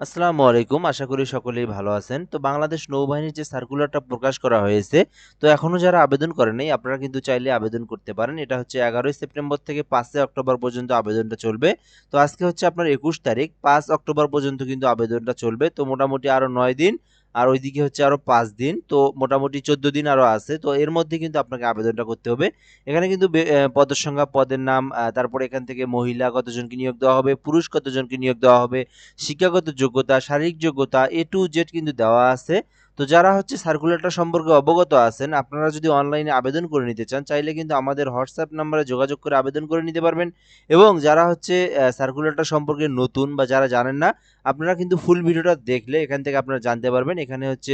আসসালামু আলাইকুম। আশা করি সকলেই ভালো আছেন। তো বাংলাদেশ নৌবাহিনীর যে সার্কুলারটা প্রকাশ করা হয়েছে, তো এখনও যারা আবেদন করেনি আপনারা কিন্তু চাইলে আবেদন করতে পারেন। এটা হচ্ছে এগারোই সেপ্টেম্বর থেকে পাঁচই অক্টোবর পর্যন্ত আবেদনটা চলবে। তো আজকে হচ্ছে আপনার একুশ তারিখ, পাঁচ অক্টোবর পর্যন্ত কিন্তু আবেদনটা চলবে। তো মোটামুটি আরও নয় দিন আর ওইদিকে হচ্ছে আরও পাঁচ দিন, তো মোটামুটি চোদ্দ দিন আরও আছে, তো এর মধ্যে কিন্তু আপনাকে আবেদনটা করতে হবে। এখানে কিন্তু পদের সংখ্যা পদের নাম তারপরে এখান থেকে মহিলা কতজনকে নিয়োগ দেওয়া হবে, পুরুষ কতজনকে নিয়োগ দেওয়া হবে, শিক্ষাগত যোগ্যতা, শারীরিক যোগ্যতা, এ টু জেড কিন্তু দেওয়া আছে। তো যারা হচ্ছে সার্কুলারটা সম্পর্কে অবগত আছেন, আপনারা যদি অনলাইনে আবেদন করে নিতে চান, চাইলে কিন্তু আমাদের হোয়াটসঅ্যাপ নাম্বারে যোগাযোগ করে আবেদন করে নিতে পারবেন। এবং যারা হচ্ছে সার্কুলারটা সম্পর্কে নতুন বা যারা জানেন না, আপনারা কিন্তু ফুল ভিডিওটা দেখলে এখান থেকে আপনারা জানতে পারবেন। এখানে হচ্ছে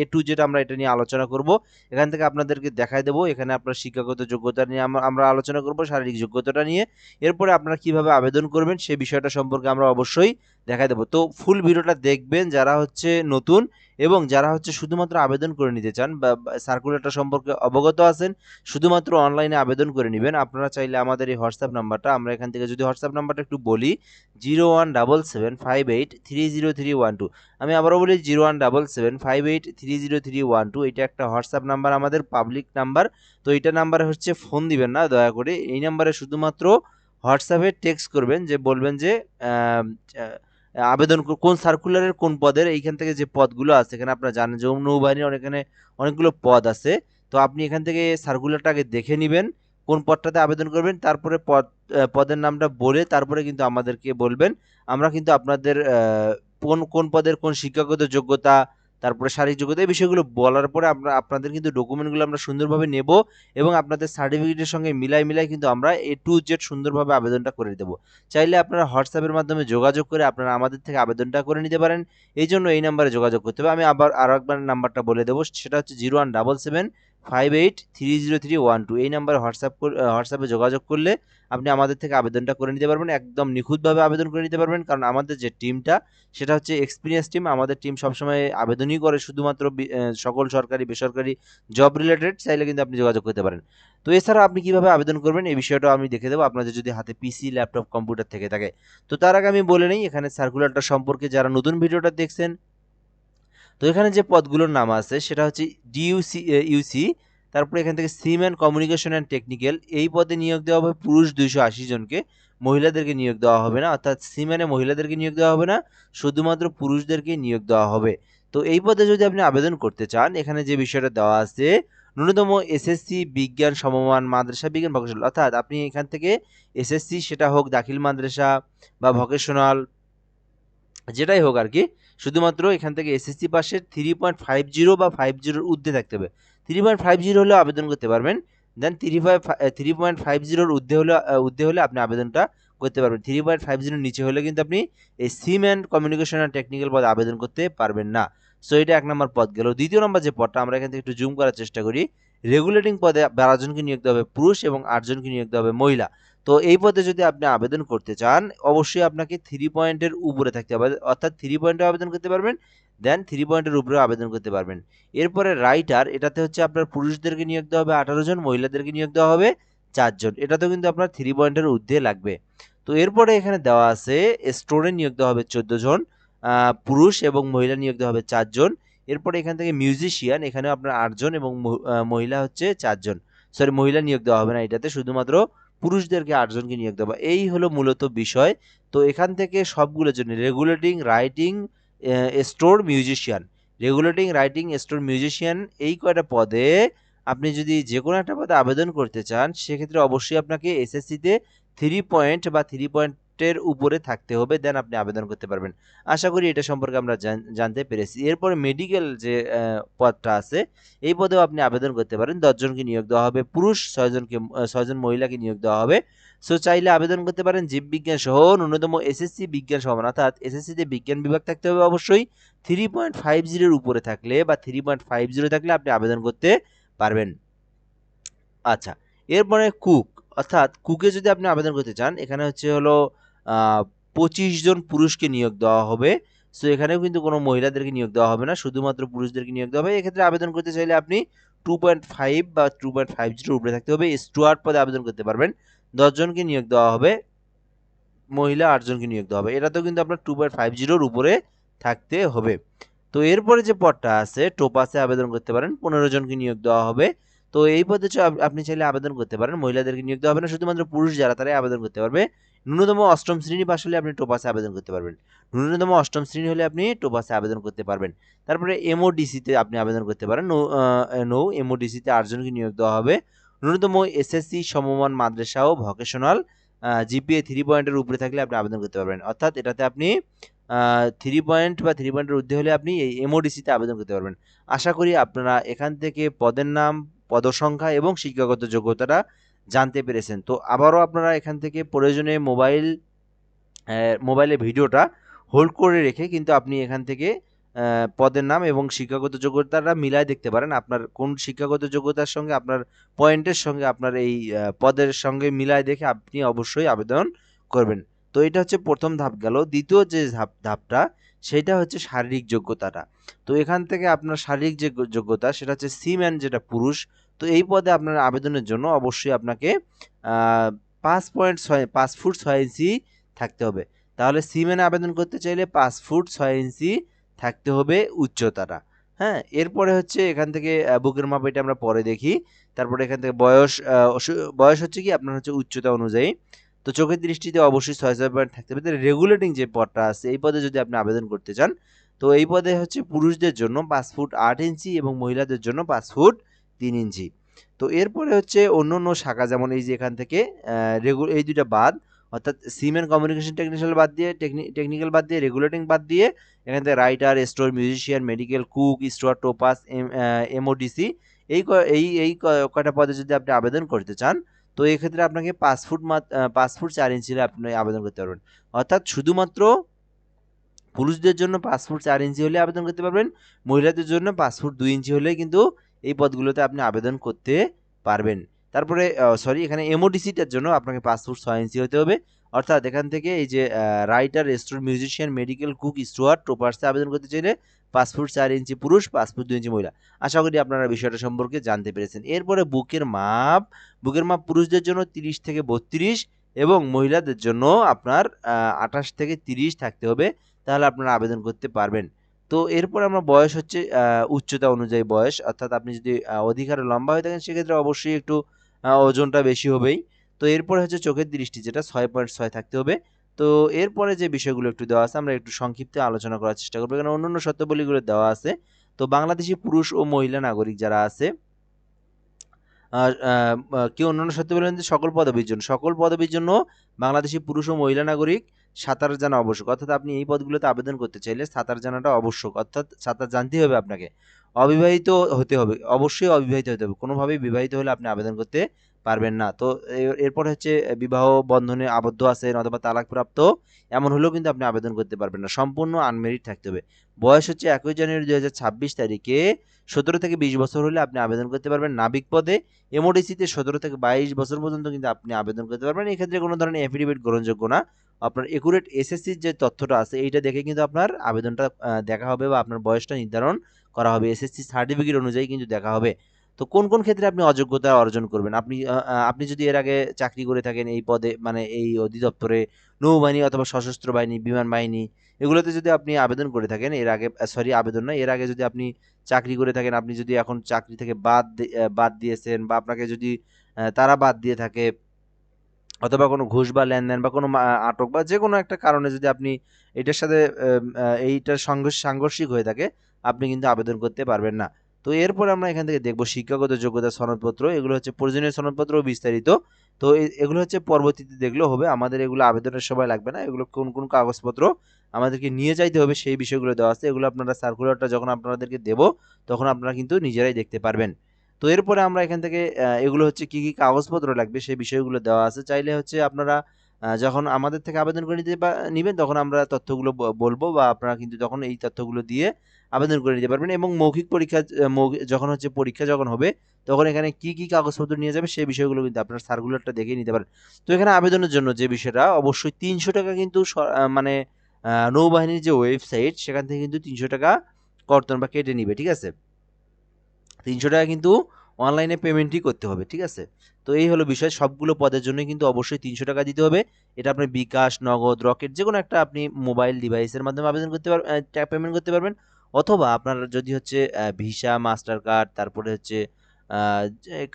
এ টু জেড আমরা এটা নিয়ে আলোচনা করব। এখান থেকে আপনাদেরকে দেখাই দেবো। এখানে আপনার শিক্ষাগত যোগ্যতা নিয়ে আমরা আলোচনা করব, শারীরিক যোগ্যতাটা নিয়ে। এরপরে আপনারা কীভাবে আবেদন করবেন, সে বিষয়টা সম্পর্কে আমরা অবশ্যই দেখাই দেবো। তো ফুল ভিডিওটা দেখবেন, যারা হচ্ছে নতুন এবং যারা হচ্ছে শুধুমাত্র আবেদন করে নিতে চান বা সার্কুলেটর সম্পর্কে অবগত আছেন, শুধুমাত্র অনলাইনে আবেদন করে নেবেন। আপনারা চাইলে আমাদের এই হোয়াটসঅ্যাপ নাম্বারটা, আমরা এখান থেকে যদি হোয়াটসঅ্যাপ নাম্বারটা একটু বলি zero one double seven five eight three zero three one two আমি আবারও বলি zero one double seven five eight three zero three one two এটা একটা হোয়াটসঅ্যাপ নাম্বার, আমাদের পাবলিক নাম্বার। তো এইটা নাম্বারে হচ্ছে ফোন দিবেন না, দয়া করে। এই নাম্বারে শুধুমাত্র হোয়াটসঅ্যাপে টেক্সট করবেন যে, বলবেন যে আবেদন কোন সার্কুলারের কোন পদের এইখান থেকে যে পদগুলো আছে, এখানে আপনারা জানেন যে নৌবাহিনীর অনেক এখানে অনেকগুলো পদ আছে। তো আপনি এখান থেকে সার্কুলারটা আগে দেখে নেবেন, কোন পদটাতে আবেদন করবেন, তারপরে পদ পদের নামটা বলে তারপরে কিন্তু আমাদেরকে বলবেন। আমরা কিন্তু আপনাদের কোন কোন পদের কোন শিক্ষাগত যোগ্যতা তারপরে শারীরিক যোগ্যতা, এই বিষয়গুলো বলার পরে আমরা, আপনাদের কিন্তু ডকুমেন্টগুলো আমরা সুন্দরভাবে নেব এবং আপনাদের সার্টিফিকেটের সঙ্গে মিলাই মিলাই কিন্তু আমরা এ টু জেড সুন্দরভাবে আবেদনটা করে দেবো। চাইলে আপনারা হোয়াটসঅ্যাপের মাধ্যমে যোগাযোগ করে আপনারা আমাদের থেকে আবেদনটা করে নিতে পারেন। এই জন্য এই নাম্বারে যোগাযোগ করতে হবে। আমি আবার আরও একবার নাম্বারটা বলে দেবো। সেটা হচ্ছে zero one double seven five eight three zero three one two এই নাম্বারে হোয়াটসঅ্যাপ হোয়াটসঅ্যাপে যোগাযোগ করলে আপনি আমাদের থেকে আবেদনটা করে নিতে পারবেন, একদম নিখুঁতভাবে আবেদন করে নিতে পারবেন। কারণ আমাদের যে টিমটা, সেটা হচ্ছে এক্সপিরিয়েন্স টিম আমাদের টিম সবসময় আবেদনই করে শুধুমাত্র সকল সরকারি, বেসরকারি জব রিলেটেড চাইলে কিন্তু আপনি যোগাযোগ করতে পারেন। তো এছাড়া আপনি কীভাবে আবেদন করবেন, এই বিষয়টা আমি দেখে দেবো। আপনাদের যদি হাতে পিসি ল্যাপটপ কম্পিউটার থেকে থাকে। তো তার আগে আমি বলে নিই, এখানে সার্কুলারটা সম্পর্কে যারা নতুন ভিডিওটা দেখছেন, তো এখানে যে পদগুলোর নাম আছে, সেটা হচ্ছে ডিইউসি ইউসি তারপরে এখান থেকে seaman and communication and technical, এই পদে নিয়োগ দেওয়া হবে পুরুষ দুইশো আশি জনকে। মহিলাদেরকে নিয়োগ দেওয়া হবে না, অর্থাৎ সিম্যানে মহিলাদেরকে নিয়োগ দেওয়া হবে না, শুধুমাত্র পুরুষদেরকে নিয়োগ দেওয়া হবে। তো এই পদে যদি আপনি আবেদন করতে চান, এখানে যে বিষয়টা দেওয়া আছে, ন্যূনতম এসএসসি বিজ্ঞান সমমান মাদ্রাসা বিজ্ঞান ভকেশনাল অর্থাৎ আপনি এখান থেকে এসএসসি, সেটা হোক দাখিল মাদ্রাসা বা ভোকেশনাল, যেটাই হোক আর কি, শুধুমাত্র এখান থেকে এসএসসি পাশের থ্রি পয়েন্ট ফাইভ জিরো বা ফাইভ জিরোর ঊর্ধ্বে থাকতে হবে। থ্রি পয়েন্ট ফাইভ জিরো হলেও আবেদন করতে পারবেন। Then three five three point five জিরোর ঊর্ধ্বে হলে ঊর্ধ্বে হলে আপনি আবেদনটা করতে পারবেন। থ্রি পয়েন্ট ফাইভ জিরোর নিচে হলে কিন্তু আপনি এই seaman and communication and technical পদে আবেদন করতে পারবেন না। সো এটা এক নম্বর পদ গেল। দ্বিতীয় নম্বর যে পদটা আমরা এখান থেকে একটু জুম করার চেষ্টা করি রেগুলেটিং পদে বারোজনকে নিয়োগ দেওয়া হবে পুরুষ এবং আটজনকে নিয়োগ দেওয়া হবে মহিলা। তো এই পদে যদি আপনি আবেদন করতে চান, অবশ্যই আপনাকে থ্রি পয়েন্টের উপরে থাকতে হবে। অর্থাৎ থ্রি পয়েন্টে আবেদন করতে পারবেন দেন থ্রি পয়েন্টের উপরেও আবেদন করতে পারবেন। এরপরে রাইটার এটাতে হচ্ছে আপনার পুরুষদেরকে নিয়োগ দেওয়া হবে, আঠারো জন, মহিলাদেরকে নিয়োগ দেওয়া হবে চারজন এটাতেও কিন্তু আপনার থ্রি পয়েন্টের ঊর্ধ্বে লাগবে। তো এরপরে এখানে দেওয়া আছে স্টোরে নিয়োগ দেওয়া হবে চোদ্দ জন পুরুষ এবং মহিলা নিয়োগ দেওয়া হবে চারজন এরপরে এখান থেকে মিউজিশিয়ান এখানেও আপনার আটজন এবং মহিলা হচ্ছে চারজন সরি মহিলা নিয়োগ দেওয়া হবে না এটাতে, শুধুমাত্র পুরুষদেরকে আটজনকে নিয়োগ দেওয়া, এই হলো মূলত বিষয়। তো এখান থেকে সবগুলোর জন্য regulating writing store musician regulating writing store musician এই কয়টা পদে আপনি যদি যে কোনো একটা পদে আবেদন করতে চান, সেক্ষেত্রে অবশ্যই আপনাকে এসএসসিতে থ্রি পয়েন্ট বা থ্রি পয়েন্টের উপরে থাকতে হবে দেন আপনি আবেদন করতে পারবেন। আশা করি এটা সম্পর্কে আমরা জানতে পেরেছি। এরপরে মেডিকেল যে পদটা আছে, এই পদেও আপনি আবেদন করতে পারেন। দশজনকে নিয়োগ দেওয়া হবে, পুরুষ ছয়জনকে ছয়জন মহিলাকে নিয়োগ দেওয়া হবে। সো চাইলে আবেদন করতে পারেন জীববিজ্ঞান সহ ন্যূনতম এসএসসি বিজ্ঞান সমান অর্থাৎ এসএসসিতে বিজ্ঞান বিভাগ থাকতে হবে অবশ্যই। থ্রি পয়েন্ট ফাইভ জিরোর উপরে থাকলে বা থ্রি পয়েন্ট ফাইভ জিরো থাকলে আপনি আবেদন করতে পারবেন। আচ্ছা এরপরে কুক অর্থাৎ কুকে যদি আপনি আবেদন করতে চান, এখানে হচ্ছে হলো পঁচিশ জন পুরুষকে নিয়োগ দেওয়া হবে। সো এখানেও কিন্তু কোনো মহিলাদেরকে নিয়োগ দেওয়া হবে না। শুধুমাত্র পুরুষদেরকে নিয়োগ দেওয়া হবে। এক্ষেত্রে আবেদন করতে চাইলে আপনি টু পয়েন্ট ফাইভ বা টু পয়েন্ট ফাইভ জিরোর উপরে থাকতে হবে। স্টুয়ার্ট পদে আবেদন করতে পারবেন। দশজনকে নিয়োগ দেওয়া হবে। মহিলা আটজনকে নিয়োগ দেওয়া হবে। এটাতেও কিন্তু আপনার টু পয়েন্ট ফাইভ জিরোর উপরে থাকতে হবে। তো, এরপরে যে পদটা আছে, টোপাসে আবেদন করতে পারেন। পনেরো জনকে নিয়োগ দেওয়া হবে। তো, এই পদে আপনি চাইলে আবেদন করতে পারেন। মহিলাদেরকে নিয়োগ দেওয়া হবে না। শুধুমাত্র পুরুষ যারা, তারাই আবেদন করতে পারবে। ন্যূনতম অষ্টম শ্রেণি পাশ হলে আপনি টোপাসে আবেদন করতে পারবেন। ন্যূনতম অষ্টম শ্রেণি হলে আপনি টোপাসে আবেদন করতে পারবেন। তারপরে এমওডিসিতে আপনি আবেদন করতে পারেন। নৌ নৌ এমওডিসিতে আটজনকে নিয়োগ দেওয়া হবে। ন্যূনতম এসএসসি সমমান মাদ্রাসা ও ভকেশনাল জিপিএ থ্রি পয়েন্টের উপরে থাকলে আপনি আবেদন করতে পারবেন। অর্থাৎ এটাতে আপনি থ্রি পয়েন্ট বা থ্রি পয়েন্টের ঊর্ধ্বে হলে আপনি এই এমওডিসিতে আবেদন করতে পারবেন। আশা করি আপনারা এখান থেকে পদের নাম, পদসংখ্যা এবং শিক্ষাগত যোগ্যতাটা জানতে পেরেছেন। তো আবারও আপনারা এখান থেকে প্রয়োজনে মোবাইল মোবাইলে ভিডিওটা হোল্ড করে রেখে কিন্তু আপনি এখান থেকে পদের নাম এবং শিক্ষাগত যোগ্যতাটা মিলায় দেখতে পারেন। আপনার কোন শিক্ষাগত যোগ্যতার সঙ্গে, আপনার পয়েন্টের সঙ্গে, আপনার এই পদের সঙ্গে মিলায় দেখে আপনি অবশ্যই আবেদন করবেন। তো এটা হচ্ছে প্রথম ধাপ গেল। দ্বিতীয় যে ধাপ, ধাপটা, সেটা হচ্ছে শারীরিক যোগ্যতাটা। তো এখান থেকে আপনার শারীরিক যে যোগ্যতা, সেটা হচ্ছে সিম্যান যেটা পুরুষ তো এই পদে আপনার আবেদনের জন্য অবশ্যই আপনাকে পাঁচ পয়েন্ট ছয়, পাঁচ ফুট ছয় ইঞ্চি থাকতে হবে। তাহলে সিম্যানে আবেদন করতে চাইলে পাঁচ ফুট ছয় ইঞ্চি থাকতে হবে উচ্চতাটা। হ্যাঁ এরপরে হচ্ছে এখান থেকে বুকের মাপ এটা আমরা পরে দেখি। তারপরে এখান থেকে বয়স বয়স হচ্ছে কি? আপনার হচ্ছে উচ্চতা অনুযায়ী। তো চোখের দৃষ্টিতে অবশ্যই ছয় ছয় পয়েন্ট থাকতে হবে। রেগুলেটিং যে পদটা আছে, এই পদে যদি আপনি আবেদন করতে চান, তো এই পদে হচ্ছে পুরুষদের জন্য পাঁচ ফুট আট ইঞ্চি এবং মহিলাদের জন্য পাঁচ ফুট তিন ইঞ্চি। তো এরপরে হচ্ছে অন্য অন্য শাখা, যেমন এই যে এখান থেকে রেগু এই দুইটা বাদ, অর্থাৎ সিমেন্ট কমিউনিকেশন টেকনিশিয়াল বাদ দিয়ে টেকনিক্যাল বাদ দিয়ে রেগুলেটিং বাদ দিয়ে, এখান থেকে writer store musician medical cook store topass M MODC এই এই এই ক- কয়টা পদে যদি আপনি আবেদন করতে চান, তো এই ক্ষেত্রে আপনাকে পাঁচ ফুট পাঁচ ফুট চার ইঞ্চি আপনি আবেদন করতে পারবেন। অর্থাৎ শুধুমাত্র পুরুষদের জন্য পাঁচ ফুট চার ইঞ্চি হলে আবেদন করতে পারবেন, মহিলাদের জন্য পাঁচ ফুট দুই ইঞ্চি হলে কিন্তু এই পদগুলোতে আপনি আবেদন করতে পারবেন। তারপরে সরি এখানে এমওডিসিটার জন্য আপনাকে ফুট ছয় ইঞ্চি হতে হবে। অর্থাৎ এখান থেকে এই যে writer store musician medical cook steward টোপার্সে আবেদন করতে চাইলে ফুট চার ইঞ্চি পুরুষ ফুট দুই ইঞ্চি মহিলা। আশা করি আপনারা বিষয়টা সম্পর্কে জানতে পেরেছেন। এরপরে বুকের মাপ বুকের মাপ পুরুষদের জন্য তিরিশ থেকে বত্রিশ এবং মহিলাদের জন্য আপনার আঠাশ থেকে তিরিশ থাকতে হবে। তাহলে আপনারা আবেদন করতে পারবেন। তো এরপর আমরা বয়স হচ্ছে উচ্চতা অনুযায়ী বয়স। অর্থাৎ আপনি যদি অধিকার লম্বা হয়ে থাকেন, সেক্ষেত্রে অবশ্যই একটু ওজনটা বেশি হবেই। তো এরপরে হচ্ছে চোখের দৃষ্টি, যেটা ছয় পয়েন্ট ছয় থাকতে হবে। তো এরপরে যে বিষয়গুলো একটু দেওয়া আছে, আমরা একটু সংক্ষিপ্তে আলোচনা করার চেষ্টা করব। এখানে অন্য শর্তাবলীগুলো দেওয়া আছে। তো বাংলাদেশি পুরুষ ও মহিলা নাগরিক যারা আছে কি অন্যান্য শর্তাবলী বলেন যে সকল পদবীর জন্য, সকল পদবীর জন্য বাংলাদেশি পুরুষ ও মহিলা নাগরিক সাঁতার জানা আবশ্যক। অর্থাৎ আপনি এই পদগুলোতে আবেদন করতে চাইলে সাঁতার জানাটা আবশ্যক, অর্থাৎ সাঁতার জানতেই হবে আপনাকে। অবিবাহিত হতে হবে, অবশ্যই অবিবাহিত হতে হবে। কোনোভাবেই বিবাহিত হলে আপনি আবেদন করতে পারবেন না। তো এর- এরপর হচ্ছে বিবাহ বন্ধনে আবদ্ধ আছেন অথবা তালাকপ্রাপ্ত, এমন হলেও কিন্তু আপনি আবেদন করতে পারবেন না। সম্পূর্ণ আনমেরিড থাকতে হবে। বয়স হচ্ছে একই জানুয়ারি দুই হাজার ছাব্বিশ তারিখে, সতেরো থেকে বিশ বছর হলে আপনি আবেদন করতে পারবেন নাবিক পদে। এমওডিসিতে সতেরো থেকে বাইশ বছর পর্যন্ত কিন্তু আপনি আবেদন করতে পারবেন। এক্ষেত্রে কোনো ধরনের এফিডেভিট গ্রহণযোগ্য না। আপনার একুরেট এসএসসির যে তথ্যটা আছে, এইটা দেখে কিন্তু আপনার আবেদনটা দেখা হবে বা আপনার বয়সটা নির্ধারণ করা হবে। এসএসসি সার্টিফিকেট অনুযায়ী কিন্তু দেখা হবে। তো কোন কোন ক্ষেত্রে আপনি অযোগ্যতা অর্জন করবেন? আপনি আপনি যদি এর আগে চাকরি করে থাকেন এই পদে মানে এই অধিদপ্তরে নৌবাহিনী অথবা সশস্ত্র বাহিনী, বিমান বাহিনী, এগুলোতে যদি আপনি আবেদন করে থাকেন, এর আগে সরি আবেদন নয়, এর আগে যদি আপনি চাকরি করে থাকেন, আপনি যদি এখন চাকরি থেকে বাদ বাদ দিয়েছেন বা আপনাকে যদি তারা বাদ দিয়ে থাকে, অথবা কোনো ঘুষ বা লেনদেন বা কোনো আটক বা যে কোনো একটা কারণে যদি আপনি এটার সাথে এইটার সংঘর্ষ সাংঘর্ষিক হয়ে থাকে, আপনি কিন্তু আবেদন করতে পারবেন না। তো এরপর আমরা এখান থেকে দেখব শিক্ষাগত যোগ্যতা সনদপত্র, এগুলো হচ্ছে প্রয়োজনীয় সনদপত্র বিস্তারিত। তো এগুলো হচ্ছে পরবর্তীতে দেখলেও হবে, আমাদের এগুলো আবেদনের সময় লাগবে না, এগুলো কোন কোন কাগজপত্র আমাদেরকে নিয়ে যাইতে হবে সেই বিষয়গুলো দেওয়া আছে, এগুলো আপনারা সার্কুলারটা যখন আপনাদেরকে দেব, তখন আপনারা কিন্তু নিজেরাই দেখতে পারবেন। তো এরপরে আমরা এখান থেকে এগুলো হচ্ছে কি কি কাগজপত্র লাগবে সেই বিষয়গুলো দেওয়া আছে, চাইলে হচ্ছে আপনারা যখন আমাদের থেকে আবেদন করে নিতে নিবেন, তখন আমরা তথ্যগুলো বলব বা আপনারা কিন্তু তখন এই তথ্যগুলো দিয়ে আবেদন করে নিতে পারবেন এবং মৌখিক পরীক্ষা যখন হচ্ছে পরীক্ষা যখন হবে, তখন এখানে কি কি কাগজপত্র নিয়ে যাবে সেই বিষয়গুলো কিন্তু আপনার সার্কুলারটা দেখে নিতে পারেন। তো এখানে আবেদনের জন্য যে বিষয়টা, অবশ্যই তিনশো টাকা কিন্তু মানে নৌবাহিনীর যে ওয়েবসাইট, সেখান থেকে কিন্তু তিনশো টাকা কর্তন বা কেটে নিবে, ঠিক আছে? তিনশো টাকা কিন্তু অনলাইনে পেমেন্টই করতে হবে, ঠিক আছে? তো এই হলো বিষয়, সবগুলো পদের জন্য কিন্তু অবশ্যই তিনশো টাকা দিতে হবে। এটা আপনি বিকাশ, নগদ, রকেট যে কোনো একটা আপনি মোবাইল ডিভাইসের মাধ্যমে আবেদন করতে পারবেন পেমেন্ট করতে পারবেন। অথবা আপনার যদি হচ্ছে ভিসা মাস্টার কার্ড তারপরে হচ্ছে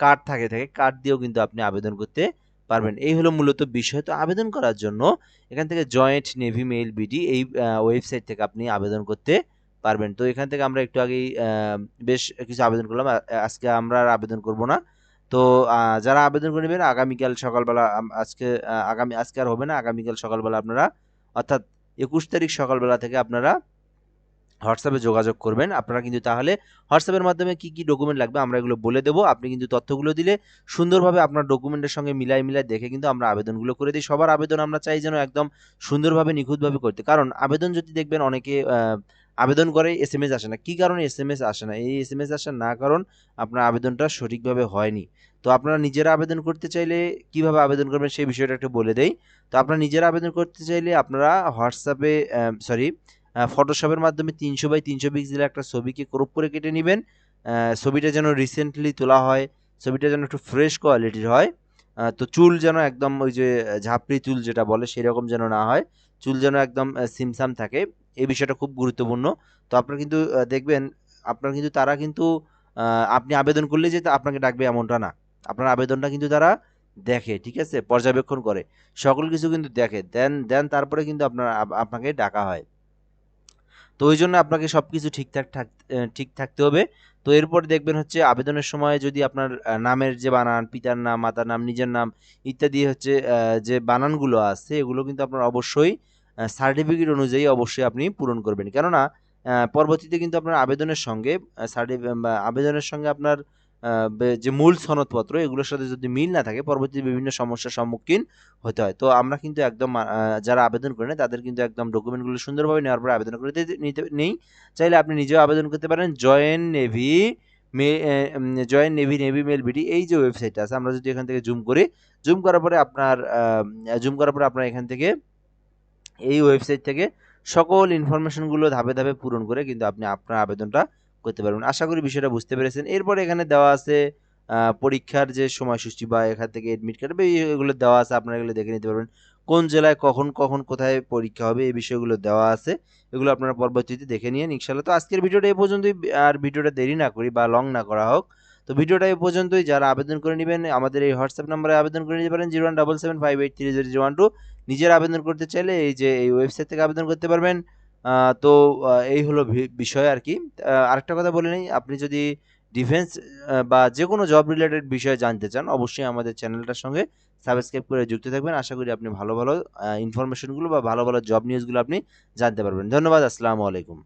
কার্ড থাকে থাকে কার্ড দিয়েও কিন্তু আপনি আবেদন করতে পারবেন। এই হলো মূলত বিষয়। তো আবেদন করার জন্য এখান থেকে জয়েন্ট নেভি মেইল বিডি এই ওয়েবসাইট থেকে আপনি আবেদন করতে পারবেন। তো এখান থেকে আমরা একটু আগেই বেশ কিছু আবেদন করলাম। আজকে আমরা আর আবেদন করব না। তো যারা আবেদন করে নেবেন, আগামীকাল সকালবেলা আজকে আগামী, আজকে আর হবে না। আগামীকাল সকালবেলা আপনারা, অর্থাৎ একুশ তারিখ সকালবেলা থেকে আপনারা হোয়াটসঅ্যাপে যোগাযোগ করবেন। আপনারা কিন্তু তাহলে হোয়াটসঅ্যাপের মাধ্যমে কি কি ডকুমেন্ট লাগবে আমরা এগুলো বলে দেবো। আপনি কিন্তু তথ্যগুলো দিলে সুন্দরভাবে আপনার ডকুমেন্টের সঙ্গে মিলাই মিলাই দেখে কিন্তু আমরা আবেদনগুলো করে দিই। সবার আবেদন আমরা চাই যেন একদম সুন্দরভাবে, নিখুঁতভাবে করতে। কারণ আবেদন যদি দেখবেন অনেকে আবেদন করে এস এম এস আসে না। কি কারণে এস এম এস আসে না? এই এস এম এস আসার না কারণ আপনার আবেদনটা সঠিকভাবে হয়নি। তো আপনারা নিজেরা আবেদন করতে চাইলে কীভাবে আবেদন করবেন সেই বিষয়টা একটু বলে দেই। তো আপনারা নিজেরা আবেদন করতে চাইলে আপনারা হোয়াটসঅ্যাপে সরি ফটোশপের মাধ্যমে তিনশো বাই তিনশো পিক্সেলের একটা ছবিকে ক্রপ করে কেটে নেবেন। ছবিটা যেন রিসেন্টলি তোলা হয়, ছবিটা যেন একটু ফ্রেশ কোয়ালিটির হয়। তো চুল যেন একদম ওই যে ঝাপড়ি চুল যেটা বলে সেরকম যেন না হয়। চুল যেন একদম সিমসাম থাকে। এই বিষয়টা খুব গুরুত্বপূর্ণ। তো আপনার কিন্তু দেখবেন, আপনার কিন্তু, তারা কিন্তু আপনি আবেদন করলে যে আপনাকে ডাকবে এমনটা না। আপনার আবেদনটা কিন্তু তারা দেখে, ঠিক আছে? পর্যবেক্ষণ করে। সকল কিছু কিন্তু দেখে। দেন দেন তারপরে কিন্তু আপনার আপনাকে ডাকা হয়। তো ওই জন্য আপনাকে সব কিছু ঠিকঠাক ঠিক থাকতে হবে। তো এরপর দেখবেন হচ্ছে আবেদনের সময় যদি আপনার নামের যে বানান, পিতার নাম, মাতার নাম, নিজের নাম ইত্যাদি হচ্ছে যে বানানগুলো আছে, এগুলো কিন্তু আপনার অবশ্যই সার্টিফিকেট অনুযায়ী অবশ্যই আপনি পূরণ করবেন। কেননা পরবর্তীতে কিন্তু আপনার আবেদনের সঙ্গে আবেদনের সঙ্গে আপনার যে মূল সনদপত্র, এগুলোর সাথে যদি মিল না থাকে পরবর্তীতে বিভিন্ন সমস্যার সম্মুখীন হতে হয়। তো আমরা কিন্তু একদম যারা আবেদন করে তাদের কিন্তু একদম ডকুমেন্টগুলো সুন্দরভাবে নেওয়ার পরে আবেদন করে নিতে নেই। চাইলে আপনি নিজেও আবেদন করতে পারেন। জয়েন নেভি মে join navy navy mail BD এই যে ওয়েবসাইটটা আছে, আমরা যদি এখান থেকে জুম করি জুম করার পরে আপনার জুম করার পরে আপনার এখান থেকে এই ওয়েবসাইট থেকে সকল ইনফরমেশনগুলো ধাপে ধাপে পূরণ করে কিন্তু আপনি আপনার আবেদনটা করতে পারবেন। আশা করি বিষয়টা বুঝতে পেরেছেন। এরপরে এখানে দেওয়া আছে পরীক্ষার যে সময়সূচি বা এখান থেকে এডমিট কার্ড এগুলো দেওয়া আছে, আপনারা এগুলো দেখে নিতে পারবেন। কোন জেলায় কখন কখন, কোথায় পরীক্ষা হবে, এই বিষয়গুলো দেওয়া আছে। এগুলো আপনারা পরবর্তীতে দেখে নিয়ে ইনশাল্লাহ তো আজকের ভিডিওটা এই পর্যন্তই। আর ভিডিওটা দেরি না করি বা লং না করা হোক। তো ভিডিওটা এই পর্যন্তই। যারা আবেদন করে নেবেন, আমাদের এই হোয়াটসঅ্যাপ নাম্বারে আবেদন করে নিতে পারেন zero one double seven five eight three zero zero one two নিজের আবেদন করতে চাইলে এই যে, এই ওয়েবসাইট থেকে আবেদন করতে পারবেন। তো এই হলো বিষয় আর কি। আরেকটা কথা বলে নিই, আপনি যদি ডিফেন্স বা যে কোনো জব রিলেটেড বিষয়ে জানতে চান, অবশ্যই আমাদের চ্যানেলটার সঙ্গে সাবস্ক্রাইব করে যুক্ত থাকবেন। আশা করি আপনি ভালো ভালো ইনফরমেশনগুলো বা ভালো ভালো জব নিউজগুলো আপনি জানতে পারবেন। ধন্যবাদ, আসসালামু আলাইকুম।